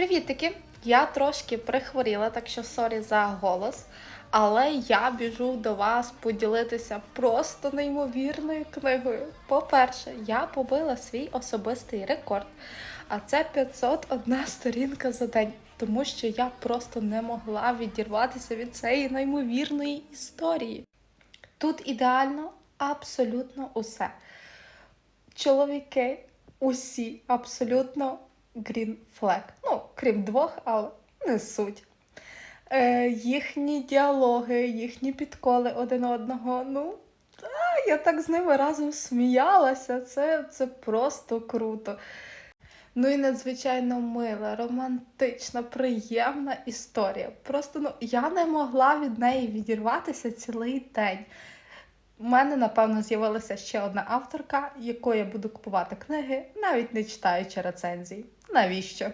Привітики! Я трошки прихворіла, так що сорі за голос. Але я біжу до вас поділитися просто неймовірною книгою. По-перше, я побила свій особистий рекорд, а це 501 сторінка за день, тому що я просто не могла відірватися від цієї неймовірної історії. Тут ідеально абсолютно усе. Чоловіки усі абсолютно green flag. Крім двох, але не суть. Е, їхні діалоги, їхні підколи один одного. Ну, а, я так з ними разом сміялася. Це, це просто круто. Ну і надзвичайно мила, романтична, приємна історія. Просто ну, я не могла від неї відірватися цілий день. У мене, напевно, з'явилася ще одна авторка, якої я буду купувати книги, навіть не читаючи рецензій. Навіщо?